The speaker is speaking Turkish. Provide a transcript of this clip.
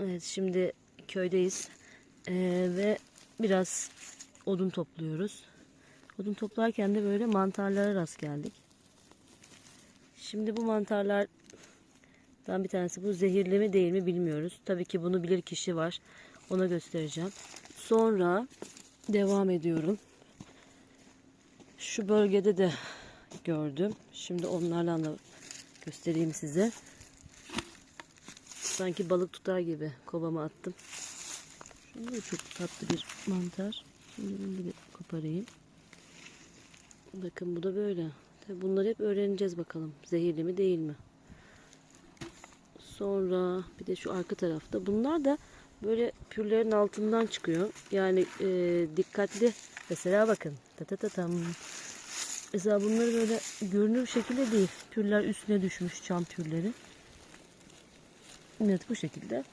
Evet şimdi köydeyiz Ee, ve biraz odun topluyoruz. Odun toplarken de böyle mantarlara rast geldik. Şimdi bu mantarlardan bir tanesi bu zehirli mi değil mi bilmiyoruz. Tabii ki bunu bilir kişi var. Ona göstereceğim. Sonra devam ediyorum. Şu bölgede de gördüm. Şimdi onlarla da göstereyim size. Sanki balık tutar gibi kovama attım. Şurada da çok tatlı bir mantar. Şimdi bunu bir koparayım. Bakın bu da böyle. Tabii bunları hep öğreneceğiz bakalım. Zehirli mi değil mi? Sonra bir de şu arka tarafta. Bunlar da böyle pürlerin altından çıkıyor. Yani e, dikkatli. Mesela bakın. Ta ta ta tam. Mesela bunları böyle görünür şekilde değil. Pürler üstüne düşmüş çam pürleri. Evet bu şekilde.